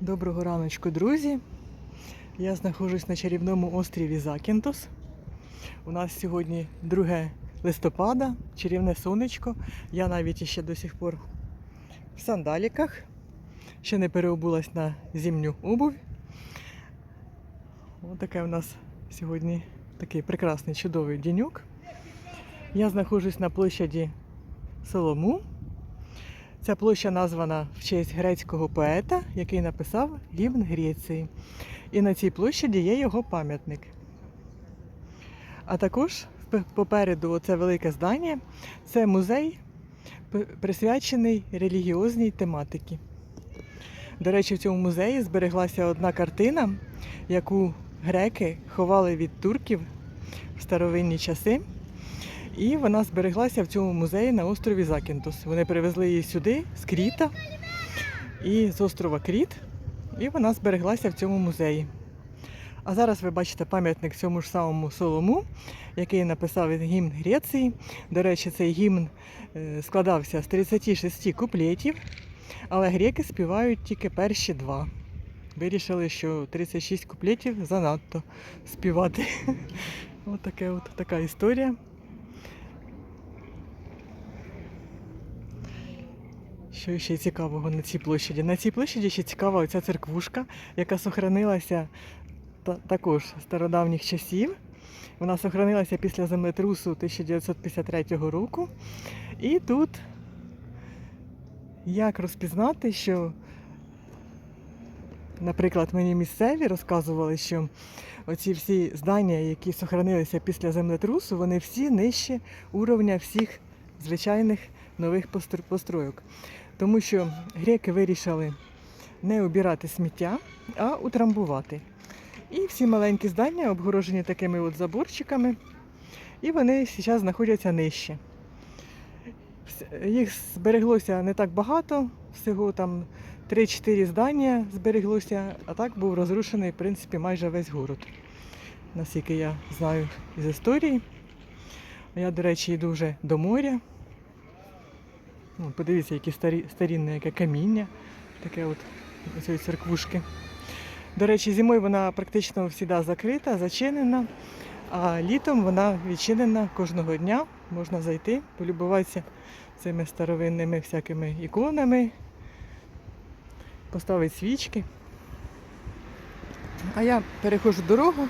Доброго раночку, друзі. Я знаходжусь на чарівному острові Закінтос. У нас сьогодні 2 листопада, чарівне сонечко. Я навіть іще до сих пор в сандаліках. Ще не переобулась на зимню обувь. Ось таке у нас сьогодні такий прекрасний чудовий денюк. Я знаходжусь на площаді Солому. Ця площа названа в честь грецького поета, який написав гімн Греції. І на цій площаді є його пам'ятник. А також попереду оце велике здання це музей, присвячений релігіозній тематиці. До речі, в цьому музеї збереглася одна картина, яку греки ховали від турків в старовинні часи. І вона збереглася в цьому музеї на острові Закінтос. Вони привезли її сюди з Кріта і з острова Кріт, і вона збереглася в цьому музеї. А зараз ви бачите пам'ятник цьому ж самому Солому, який написав гімн Греції. До речі, цей гімн е, складався з 36 куплетів, але греки співають тільки перші два. Вирішили, що 36 куплетів занадто співати. Ось таке от така історія. Що ще цікавого на цій площаді? На цій площаді ще цікава оця церквушка, яка сохранилася та- також стародавніх часів. Вона сохранилася після землетрусу 1953 року. І тут як розпізнати, що, наприклад, мені місцеві розказували, що оці всі здання, які сохранилися після землетрусу, вони всі нижче уровня всіх звичайних нових постр- постройок. Тому що греки вирішили не обірати сміття, а утрамбувати. І всі маленькі здання обгорожені такими от заборчиками, і вони зараз знаходяться нижче. Їх збереглося не так багато, всього там 3-4 здання збереглося, а так був розрушений, в принципі, майже весь город. Наскільки я знаю з історії. Я, до речі, йду вже до моря. Ну, подивіться, які старі, старінне яке каміння, таке от цієї церквушки. До речі, зимою вона практично завжди закрита, зачинена, а літом вона відчинена кожного дня. Можна зайти, полюбуватися цими старовинними всякими іконами, поставити свічки. А я переходжу дорогу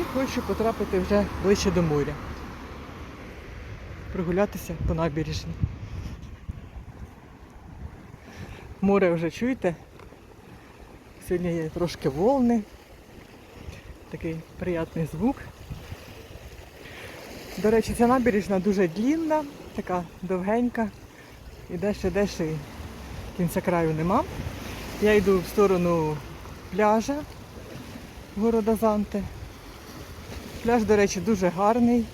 і хочу потрапити вже ближче до моря. Прогулятися по набережні. Море вже чуєте? Сьогодні є трошки волни. Такий приятний звук. До речі, ця набережна дуже длінна, така довгенька. І дещо дещо кінця краю нема. Я йду в сторону пляжа города Занте. Пляж, до речі, дуже гарний.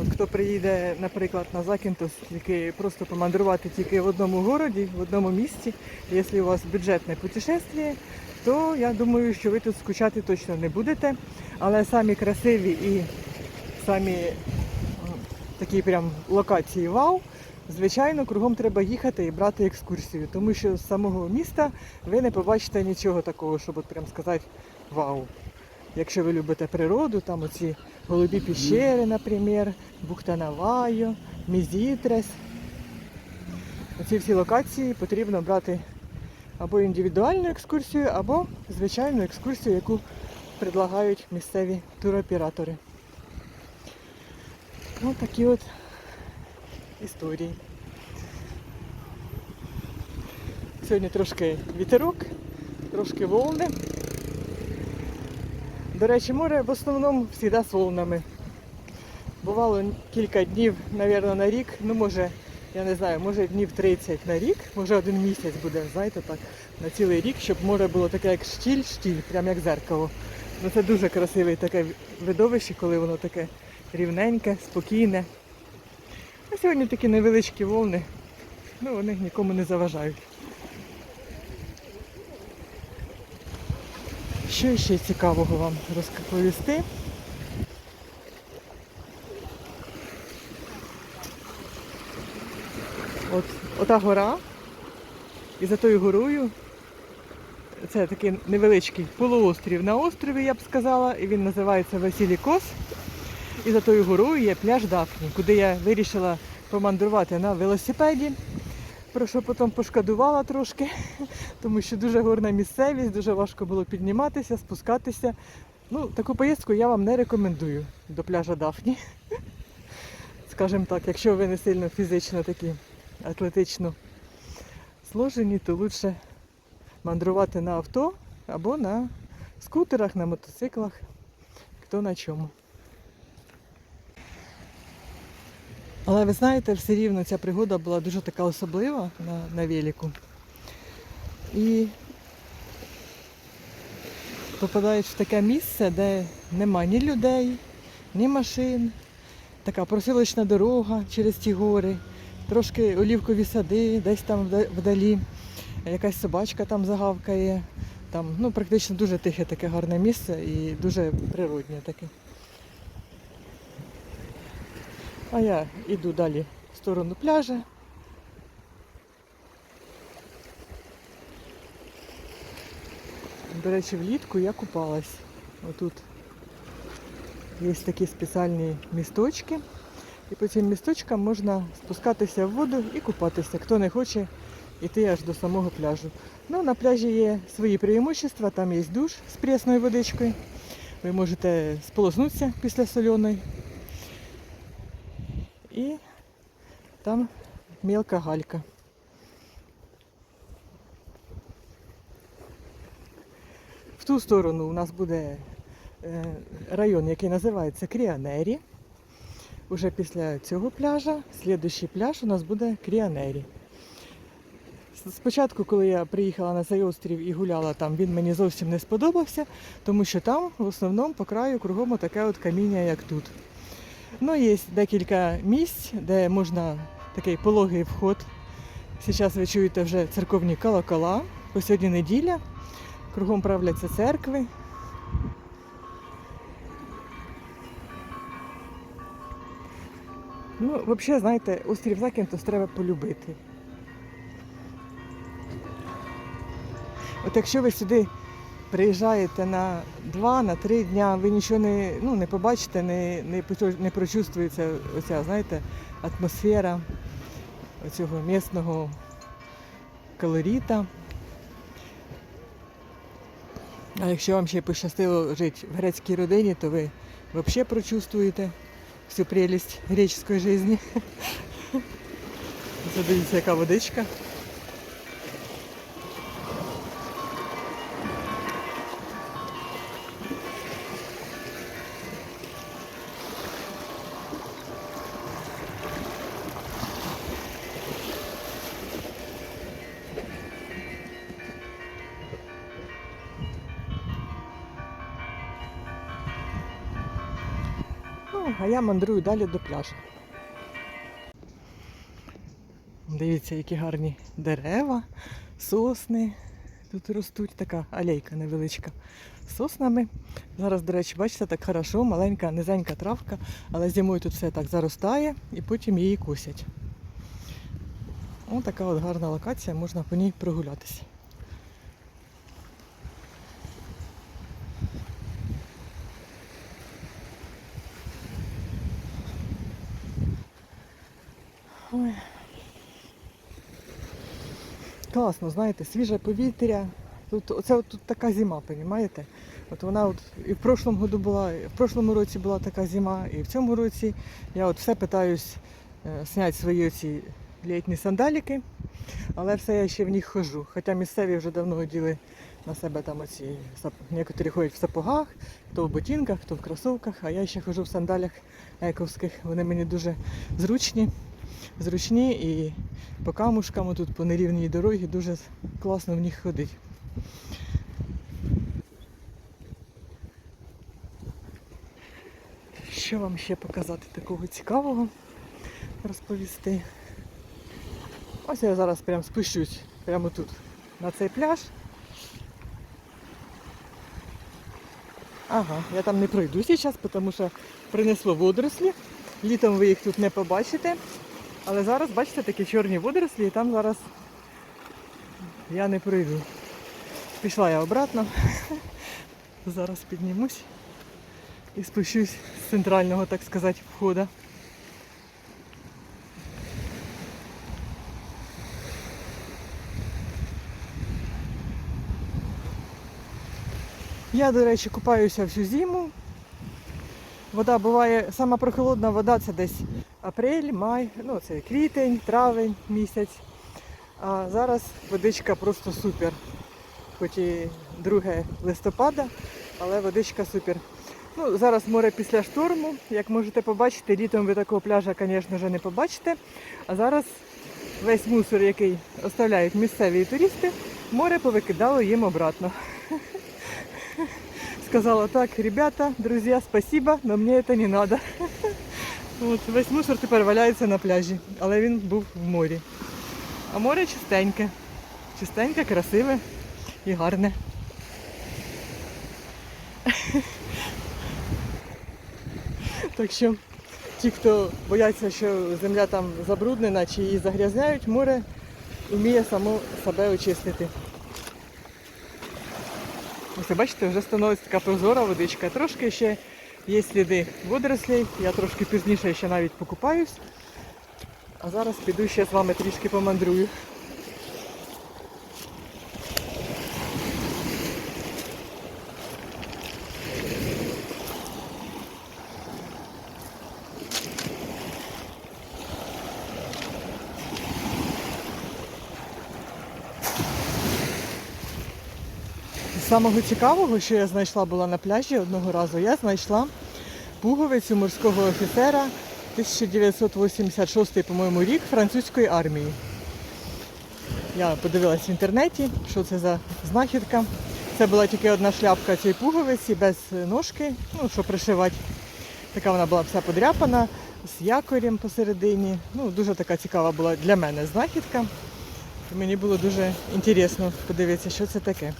От хто приїде, наприклад, на Закінтос, тільки просто помандрувати тільки в одному городі, в одному місці, якщо у вас бюджетне путешествие, то я думаю, що ви тут скучати точно не будете. Але самі красиві і самі такі прям локації вау, звичайно, кругом треба їхати і брати екскурсію, тому що з самого міста ви не побачите нічого такого, щоб от прям сказати вау. Якщо ви любите природу, там оці голубі піщери, наприклад, бухта Навайо, Мізітрес. Оці всі локації потрібно брати або індивідуальну екскурсію, або звичайну екскурсію, яку предлагають місцеві туроператори. Ось такі от історії. Сьогодні трошки вітерок, трошки волни. До речі, море в основному завжди з. Бувало кілька днів, мабуть, на рік, ну може, я не знаю, може днів 30 на рік, може один місяць буде, знаєте, так, на цілий рік, щоб море було таке, як штіль, штіль, прям як зеркало. Ну це дуже красиве таке видовище, коли воно таке рівненьке, спокійне. А сьогодні такі невеличкі волни, ну вони нікому не заважають. Що ще цікавого вам розповісти? От, ота гора, і за тою горою це такий невеличкий полуострів на острові, я б сказала, і він називається Василій Кос. І за тою горою є пляж Дафні, куди я вирішила помандрувати на велосипеді. Про що потім пошкодувала трошки, тому що дуже горна місцевість, дуже важко було підніматися, спускатися. Ну, таку поїздку я вам не рекомендую до пляжа Дафні. Скажімо так, якщо ви не сильно фізично такі атлетично зложені, то краще мандрувати на авто або на скутерах, на мотоциклах, хто на чому. Але ви знаєте, все рівно ця пригода була дуже така особлива на, на велику. І попадаєш в таке місце, де нема ні людей, ні машин, така просилочна дорога через ті гори, трошки олівкові сади, десь там вдалі, якась собачка там загавкає. Там, ну, практично дуже тихе таке гарне місце і дуже природнє таке. А я йду далі в сторону пляжа. До речі, влітку я купалась. Отут є такі спеціальні місточки. І по цим місточкам можна спускатися в воду і купатися, хто не хоче йти аж до самого пляжу. Ну, на пляжі є свої преимущества, там є душ з пресною водичкою. Ви можете сполоснутися після соляної. І там мелка галька. В ту сторону у нас буде е, район, який називається Кріанері. Уже після цього пляжа, слідуючий пляж у нас буде Кріанері. Спочатку, коли я приїхала на цей острів і гуляла там, він мені зовсім не сподобався, тому що там в основному по краю кругом таке от каміння, як тут. Ну, є декілька місць, де можна такий пологий вход. Зараз ви чуєте вже церковні колокола, бо сьогодні неділя, кругом правляться церкви. Ну, взагалі, знаєте, острів Закінтос треба полюбити. От якщо ви сюди приїжджаєте на два, на три дня, ви нічого не, ну, не побачите, не, не, не прочувствується оця, знаєте, атмосфера оцього місного колоріта. А якщо вам ще пощастило жити в грецькій родині, то ви взагалі прочувствуєте всю прелість греческой жизни. Це дивіться, яка водичка. А я мандрую далі до пляжу. Дивіться, які гарні дерева, сосни. Тут ростуть така алейка невеличка соснами. Зараз, до речі, бачите, так хорошо, маленька, низенька травка, але зимою тут все так заростає і потім її косять. Ось така от гарна локація, можна по ній прогулятися. Класно, знаєте, свіже повітря. Тут, оце от тут така зима, розумієте? От вона от і в прошлому году була, і в прошлому році була така зима, і в цьому році я от все питаюсь е, зняти свої ці літні сандаліки, але все я ще в них хожу. Хоча місцеві вже давно оділи на себе там оці Некоторі ходять в сапогах, хто в ботинках, хто в кросовках, а я ще хожу в сандалях ековських. Вони мені дуже зручні зручні і по камушкам тут по нерівній дорогі дуже класно в них ходити. Що вам ще показати такого цікавого розповісти? Ось я зараз прям спущусь прямо тут, на цей пляж. Ага, я там не пройду зараз, тому що принесло водорослі. Літом ви їх тут не побачите. Але зараз, бачите, такі чорні водорослі, і там зараз я не пройду. Пішла я обратно. Зараз піднімусь і спущусь з центрального, так сказати, входа. Я, до речі, купаюся всю зиму. Вода буває, сама прохолодна вода це десь апрель, май, ну це квітень, травень місяць. А зараз водичка просто супер. Хоч і 2 листопада, але водичка супер. Ну, зараз море після шторму. Як можете побачити, літом ви такого пляжа, звісно ж, не побачите. А зараз весь мусор, який оставляють місцеві туристи, море повикидало їм обратно. Сказала так, ребята, друзья, спасибо, но мне это не надо. От, весь мусор тепер валяється на пляжі, але він був в морі. А море чистеньке. Чистеньке, красиве і гарне. Так що ті, хто бояться, що земля там забруднена чи її загрязняють, море вміє само себе очистити. Ось бачите, вже становиться така прозора водичка. Трошки ще є сліди водорослей. Я трошки пізніше ще навіть покупаюсь. А зараз піду ще з вами трішки помандрую. Самого цікавого, що я знайшла була на пляжі одного разу, я знайшла пуговицю морського офіцера 1986, по-моєму, рік французької армії. Я подивилась в інтернеті, що це за знахідка. Це була тільки одна шляпка цієї пуговиці без ножки, ну, що пришивати. Така вона була вся подряпана, з якорем посередині. Ну, дуже така цікава була для мене знахідка. Мені було дуже інтересно подивитися, що це таке.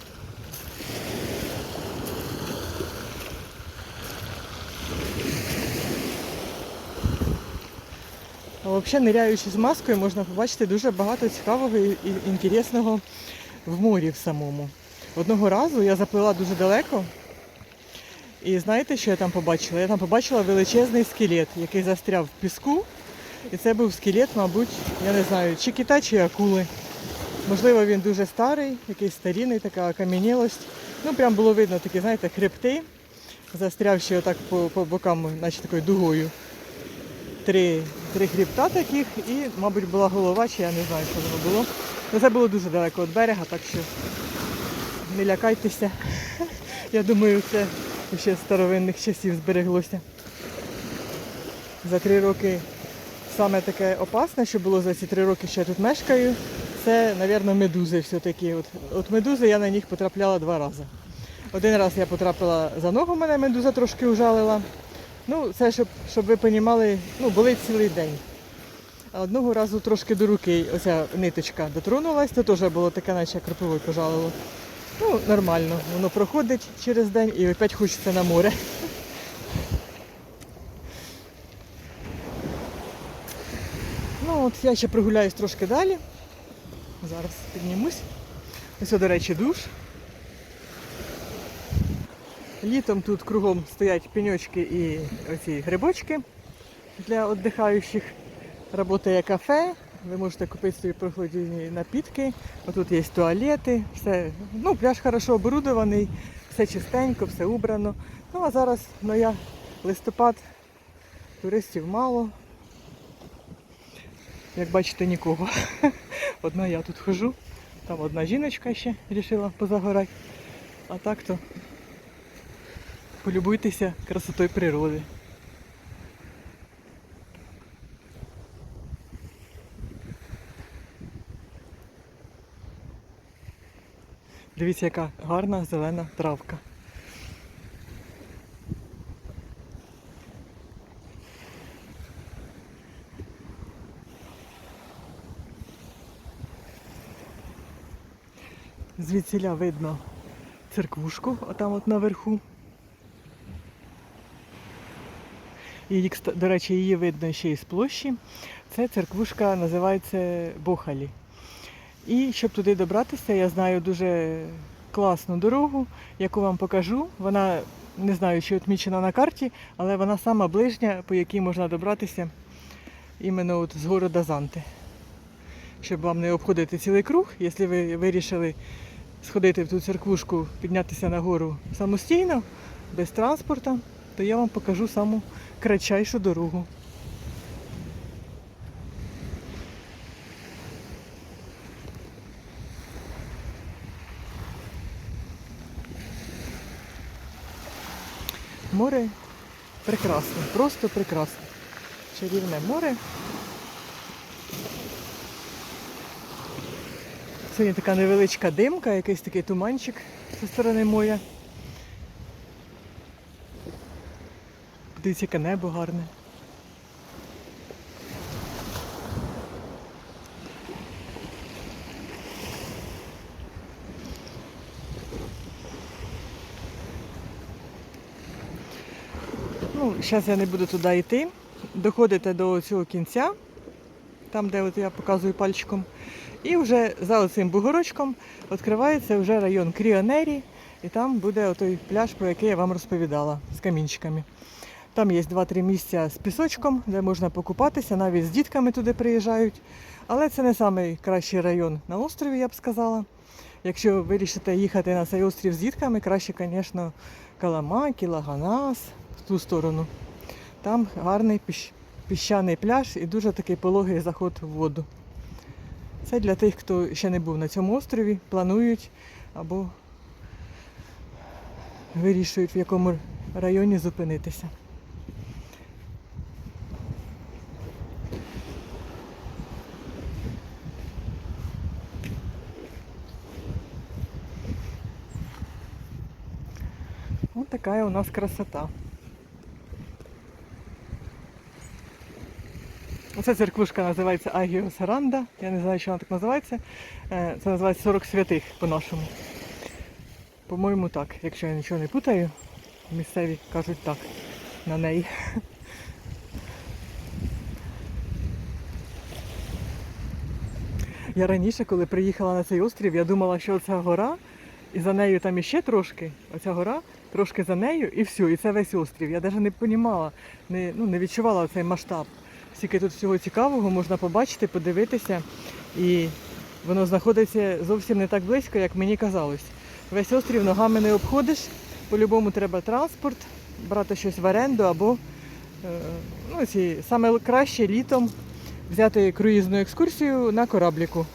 Взагалі, ниряючи з маскою, можна побачити дуже багато цікавого і інтересного в морі в самому. Одного разу я заплила дуже далеко. І знаєте, що я там побачила? Я там побачила величезний скелет, який застряв в піску. І це був скелет, мабуть, я не знаю, чи кита, чи акули. Можливо, він дуже старий, якийсь старінний, така окам'янілость. Ну, прям було видно такі, знаєте, хребти, застрявши отак по, по бокам, наче такою дугою три, три хребта таких і, мабуть, була голова, чи я не знаю, що воно було. Ну, це було дуже далеко від берега, так що не лякайтеся. Я думаю, це ще з старовинних часів збереглося. За три роки саме таке опасне, що було за ці три роки, що я тут мешкаю, це, мабуть, медузи все-таки. От, от медузи я на них потрапляла два рази. Один раз я потрапила за ногу, мене медуза трошки ужалила. Ну, це щоб, щоб ви розуміли, ну, болить цілий день. Одного разу трошки до руки оця ниточка дотронулась, то теж було таке, наче кропивою пожалило. Ну, нормально, воно проходить через день і опять хочеться на море. Ну от я ще прогуляюсь трошки далі. Зараз піднімусь. Ось, до речі, душ. Літом тут кругом стоять пеньочки і оці грибочки для віддихаючих. Работає кафе, ви можете купити собі прохладні напітки. Отут є туалети, все. Ну, пляж хорошо оборудований, все чистенько, все убрано. Ну а зараз ну, я листопад, туристів мало. Як бачите, нікого. Одна я тут хожу. Там одна жіночка ще вирішила позагорати. А так то полюбуйтеся красотою природи. Дивіться, яка гарна зелена травка. Звідсіля видно церквушку, отам от наверху. Її, до речі, її видно ще із площі. Це церквушка називається Бохалі. І щоб туди добратися, я знаю дуже класну дорогу, яку вам покажу. Вона не знаю, чи відмічена на карті, але вона сама ближня, по якій можна добратися іменно от з города Занти. Щоб вам не обходити цілий круг, якщо ви вирішили сходити в ту церквушку, піднятися на гору самостійно, без транспорту, то я вам покажу саму кратчайшу дорогу. Море прекрасне, просто прекрасне. Чарівне море. Сьогодні така невеличка димка, якийсь такий туманчик зі сторони моря. Дивіться, яке небо гарне. Ну, зараз я не буду туди йти. Доходите до цього кінця, там, де от я показую пальчиком. І вже за оцим бугорочком відкривається вже район Кріонері, і там буде той пляж, про який я вам розповідала, з камінчиками. Там є 2-3 місця з пісочком, де можна покупатися, навіть з дітками туди приїжджають. Але це не найкращий район на острові, я б сказала. Якщо ви вирішите їхати на цей острів з дітками, краще, звісно, Каламакі, Лаганас, в ту сторону. Там гарний піщ- піщаний пляж і дуже такий пологий заход в воду. Це для тих, хто ще не був на цьому острові, планують або вирішують, в якому районі зупинитися. Такая у нас красота. Оця церквушка називається Агіос Ранда. Я не знаю, що вона так називається. Е, Це називається 40 святих по-нашому. По-моєму, так. Якщо я нічого не путаю, місцеві кажуть так на неї. Я раніше, коли приїхала на цей острів, я думала, що ця гора, і за нею там іще трошки, оця гора, трошки за нею, і все, і це весь острів. Я навіть не розуміла, не, ну, не відчувала цей масштаб. Скільки тут всього цікавого можна побачити, подивитися. І воно знаходиться зовсім не так близько, як мені казалось. Весь острів ногами не обходиш, по-любому треба транспорт, брати щось в оренду або е, ну, ці, саме краще літом взяти круїзну екскурсію на корабліку.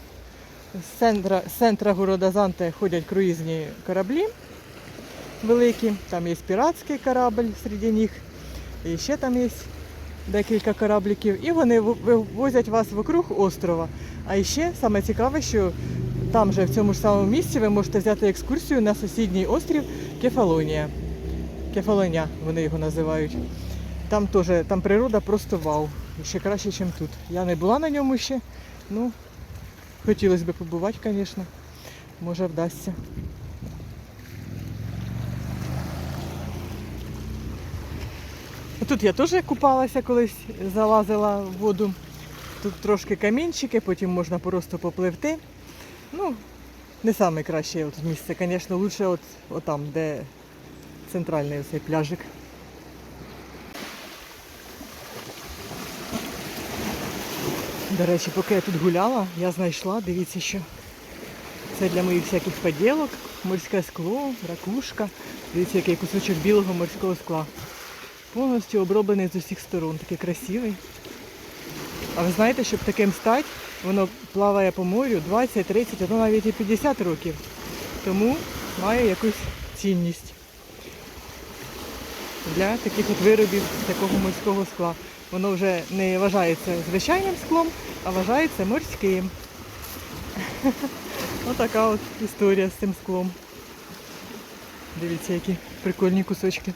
З центра, з центра города Занте ходять круїзні кораблі великі. Там є піратський корабль серед них. І ще там є декілька корабліків. І вони вивозять вас вокруг острова. А ще саме цікаве, що там же в цьому ж самому місці ви можете взяти екскурсію на сусідній острів Кефалонія. Кефалоня вони його називають. Там теж там природа просто вау. Ще краще, ніж тут. Я не була на ньому ще. Ну, хотілося б побувати, звісно. Може вдасться. Тут я теж купалася колись, залазила в воду. Тут трошки камінчики, потім можна просто попливти. Ну, не найкраще місце, звісно, лучше от, там, де центральний цей пляжик. До речі, поки я тут гуляла, я знайшла, дивіться, що це для моїх всяких поділок, морське скло, ракушка. Дивіться, який кусочок білого морського скла. Повністю оброблений з усіх сторон, такий красивий. А ви знаєте, щоб таким стати, воно плаває по морю 20, 30, а то навіть і 50 років. Тому має якусь цінність для таких от виробів такого морського скла. Воно вже не вважається звичайним склом, а вважається морським. Отака от історія з цим склом. Дивіться, які прикольні кусочки.